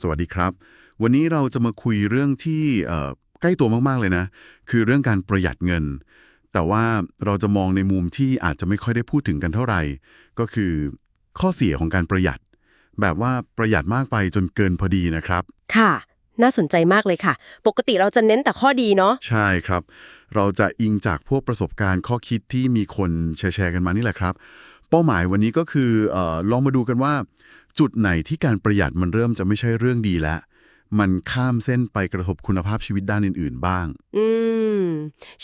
สวัสดีครับ วันนี้เราจะมาคุยเรื่องที่เอ่อใกล้ตัวมาก ๆ เลยนะ คือเรื่องการประหยัดเงิน แต่ว่าเราจะมองในมุมที่อาจจะไม่ค่อยได้พูดถึงกันเท่าไหร่ ก็คือข้อเสียของการประหยัด แบบว่าประหยัดมากไปจนเกินพอดีนะครับ ค่ะ น่าสนใจมากเลยค่ะ ปกติเราจะเน้นแต่ข้อดีเนาะ ใช่ครับ เราจะอิงจากพวกประสบการณ์ข้อคิดที่มีคนแชร์ๆกันมานี่แหละครับ เป้าหมายวันนี้ก็คือเออลองมาดูกันว่า จุดไหนที่การประหยัดมันเริ่มจะไม่ใช่เรื่องดีแล้ว มันข้ามเส้นไปกระทบคุณภาพชีวิตด้านอื่น ๆ บ้าง อืม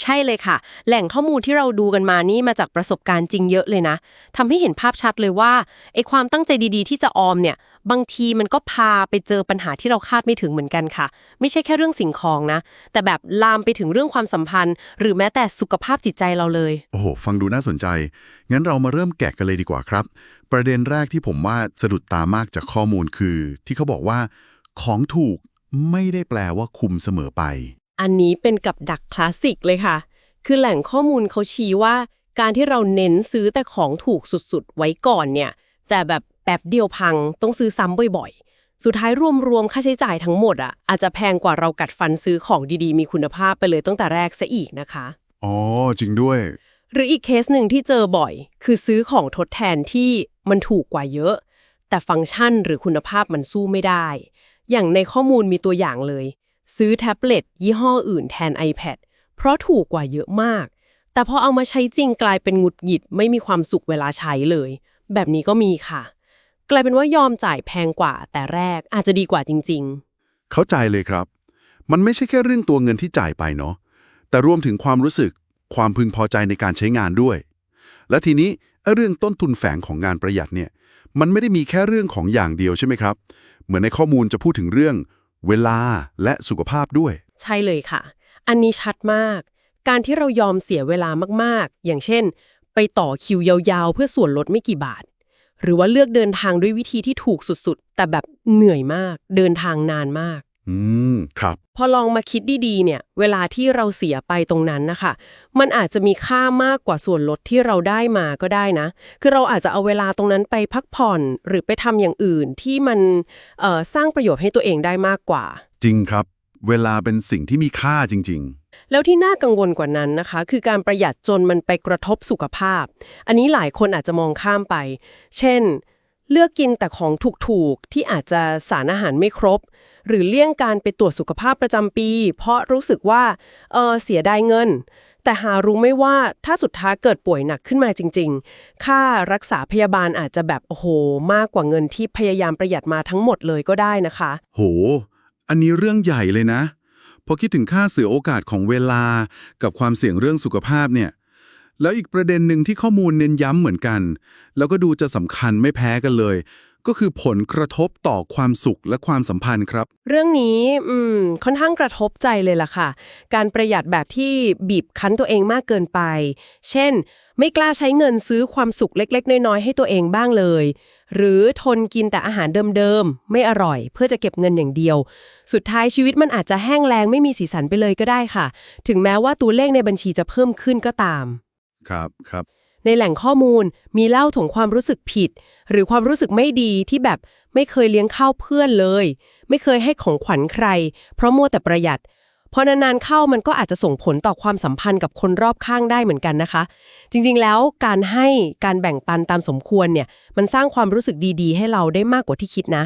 ใช่เลยค่ะ แหล่งข้อมูลที่เราดูกันมานี่มาจากประสบการณ์จริงเยอะเลยนะทำให้เห็นภาพชัดเลยว่าไอ้ความตั้งใจดีๆ ที่จะออมเนี่ย บางทีมันก็พาไปเจอปัญหาที่เราคาดไม่ถึงเหมือนกันค่ะ ไม่ใช่แค่เรื่องสิ่งของนะ แต่แบบลามไปถึงเรื่องความสัมพันธ์ หรือแม้แต่สุขภาพจิตใจเราเลย โอ้โห ฟังดูน่าสนใจ งั้นเรามาเริ่มแกะกันเลยดีกว่าครับ ประเด็นแรกที่ผมว่าสะดุดตามากจากข้อมูลคือ ที่เขาบอกว่า ของถูกไม่ได้แปลว่าคุมเสมอไป อันนี้เป็นกับดักคลาสสิกเลยค่ะ คือแหล่งข้อมูลเขาชี้ว่า การที่เราเน้นซื้อแต่ของถูกสุดๆ ไว้ก่อนเนี่ยจะแบบแป๊บเดียวพังต้องซื้อซ้ำบ่อยๆ สุดท้ายรวมๆ ค่าใช้จ่ายทั้งหมดอะอาจจะแพงกว่าเรากัดฟันซื้อของดีๆ มีคุณภาพไปเลยตั้งแต่แรกซะอีกนะคะ อ๋อ จริงด้วย หรืออีกเคสหนึ่งที่เจอบ่อย คือซื้อของทดแทนที่มันถูกกว่าเยอะ แต่ฟังก์ชันหรือคุณภาพมันสู้ไม่ได้ อย่างในข้อมูลมีตัวอย่างเลย ซื้อแท็บเล็ตยี่ห้ออื่นแทน iPad เพราะถูกกว่าเยอะมาก แต่พอเอามาใช้จริงกลายเป็นหงุดหงิดไม่มีความสุขเวลาใช้เลย แบบนี้ก็มีค่ะ กลายเป็นว่ายอมจ่ายแพงกว่า แต่แรกอาจจะดีกว่าจริง ๆ เข้าใจเลยครับ มันไม่ใช่แค่เรื่องตัวเงินที่จ่ายไปเนาะแต่รวมถึงความรู้สึกความพึงพอใจในการใช้งานด้วย และทีนี้ เรื่องต้นทุนแฝงของงานประหยัดเนี่ยมันไม่ได้มีแค่เรื่องของอย่างเดียวใช่ไหมครับ เหมือนในข้อมูลจะพูดถึงเรื่อง เวลาและสุขภาพด้วย ใช่เลยค่ะ อันนี้ชัดมาก การที่เรายอมเสียเวลามากๆ อย่างเช่น ไปต่อคิวยาวๆ เพื่อส่วนลดไม่กี่บาท หรือว่าเลือกเดินทางด้วยวิธีที่ถูกสุดๆ แต่แบบเหนื่อยมาก เดินทางนานมาก อืม ครับ พอลองมาคิดดีๆ เนี่ย เวลาที่เราเสียไปตรงนั้นนะคะ มันอาจจะมีค่ามากกว่าส่วนลดที่เราได้มาก็ได้นะ คือเราอาจจะเอาเวลาตรงนั้นไปพักผ่อน หรือไปทำอย่างอื่นที่มันเอ่อสร้างประโยชน์ให้ตัวเองได้มากกว่า จริงครับ เวลาเป็นสิ่งที่มีค่าจริงแล้วที่น่ากังวลกว่านั้นนะคะ คือการประหยัดจนมันไปกระทบสุขภาพ อันนี้หลายคนอาจจะมองข้ามไป เช่น เลือกกินแต่ของถูกๆ ที่อาจจะสารอาหารไม่ครบ หรือเลี่ยงการไปตรวจสุขภาพประจำปี เพราะรู้สึกว่าเออเสียดายเงิน แต่หารู้ไม่ว่าถ้าสุดท้ายเกิดป่วยหนักขึ้นมาจริง ๆ ค่ารักษาพยาบาลอาจจะแบบโอ้โห มากกว่าเงินที่พยายามประหยัดมาทั้งหมดเลยก็ได้นะคะ โห อันนี้เรื่องใหญ่เลยนะพอคิดถึงค่าเสียโอกาสของเวลากับความเสี่ยงเรื่องสุขภาพเนี่ย แล้วอีกประเด็นหนึ่งที่ข้อมูลเน้นย้ำเหมือนกัน แล้วก็ดูจะสำคัญไม่แพ้กันเลย ก็คือผลกระทบต่อความสุขและความสัมพันธ์ครับ เรื่องนี้อืมค่อนข้างกระทบใจเลยล่ะค่ะ การประหยัดแบบที่บีบคั้นตัวเองมากเกินไป เช่น ไม่กล้าใช้เงินซื้อความสุขเล็ก ๆ น้อยๆให้ตัวเองบ้างเลย หรือทนกินแต่อาหารเดิมๆไม่อร่อย เพื่อจะเก็บเงินอย่างเดียว สุดท้ายชีวิตมันอาจจะแห้งแล้งไม่มีสีสันไปเลยก็ได้ค่ะ ถึงแม้ว่าตัวเลขในบัญชีจะเพิ่มขึ้นก็ตาม ครับครับ ในแหล่งข้อมูลมีเล่าถึงความรู้สึกผิด หรือความรู้สึกไม่ดีที่แบบไม่เคยเลี้ยงข้าวเพื่อนเลย ไม่เคยให้ของขวัญใคร เพราะมัวแต่ประหยัดพอนานๆเข้ามันก็อาจจะส่งผลต่อความสัมพันธ์กับคนรอบข้างได้เหมือนกันนะคะ จริงๆแล้วการให้การแบ่งปันตามสมควรเนี่ย มันสร้างความรู้สึกดีๆ ให้เราได้มากกว่าที่คิดนะ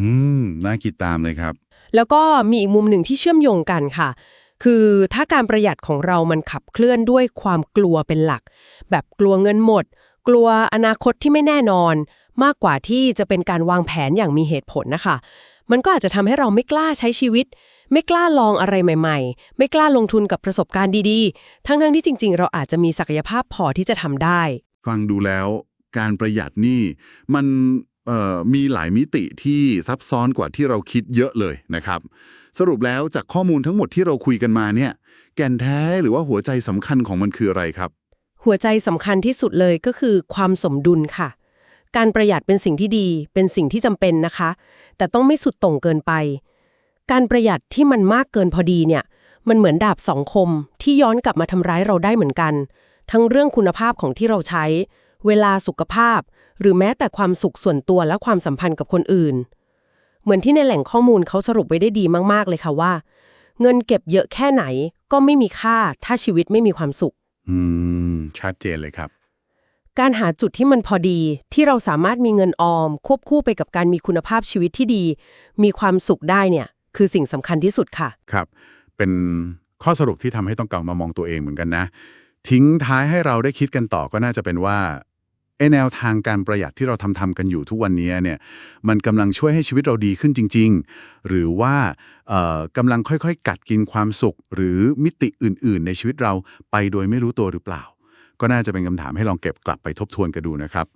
อืม น่าคิดตามเลยครับ แล้วก็มีอีกมุมหนึ่งที่เชื่อมโยงกันค่ะ คือถ้าการประหยัดของเรามันขับเคลื่อนด้วยความกลัวเป็นหลัก แบบกลัวเงินหมด กลัวอนาคตที่ไม่แน่นอน มากกว่าที่จะเป็นการวางแผนอย่างมีเหตุผลนะคะ มันก็อาจจะทำให้เราไม่กล้าใช้ชีวิต ไม่กล้าลองอะไรใหม่ ๆ ไม่กล้าลงทุนกับประสบการณ์ดีๆ ทั้งๆที่จริง ๆ เราอาจจะมีศักยภาพพอที่จะทำได้ ฟังดูแล้ว การประหยัดนี่ มัน มีหลายมิติที่ซับซ้อนกว่าที่เราคิดเยอะเลยนะครับ สรุปแล้วจากข้อมูลทั้งหมดที่เราคุยกันมาเนี่ย แก่นแท้หรือว่าหัวใจสำคัญของมันคืออะไรครับ หัวใจสำคัญที่สุดเลยก็คือความสมดุลค่ะ การประหยัดเป็นสิ่งที่ดี เป็นสิ่งที่จำเป็นนะคะ แต่ต้องไม่สุดต่งเกินไป การประหยัดที่มันมากเกินพอดีเนี่ย มันเหมือนดาบสองคมที่ย้อนกลับมาทำร้ายเราได้เหมือนกัน ทั้งเรื่องคุณภาพของที่เราใช้ เวลาสุขภาพ หรือแม้แต่ความสุขส่วนตัวและความสัมพันธ์กับคนอื่น เหมือนที่ในแหล่งข้อมูลเขาสรุปไว้ได้ดีมากๆเลยค่ะว่า เงินเก็บเยอะแค่ไหนก็ไม่มีค่าถ้าชีวิตไม่มีความสุข อืม ชัดเจนเลยครับ การหาจุดที่มันพอดีที่เราสามารถมีเงินออม ควบคู่ไปกับการมีคุณภาพชีวิตที่ดี มีความสุขได้เนี่ย คือสิ่งสำคัญที่สุดค่ะ ครับ เป็นข้อสรุปที่ทำให้ต้องกลับมามองตัวเองเหมือนกันนะ ทิ้งท้ายให้เราได้คิดกันต่อก็น่าจะเป็นว่า ไอแนวทางการประหยัดที่เราทำทำกันอยู่ทุกวันนี้เนี่ยมันกำลังช่วยให้ชีวิตเราดีขึ้นจริง ๆ หรือว่ากำลังค่อยๆ กัดกินความสุข หรือมิติอื่น ๆ ในชีวิตเราไปโดยไม่รู้ตัวหรือเปล่า ก็น่าจะเป็นคำถามให้ลองเก็บกลับไปทบทวนกันดูนะครับ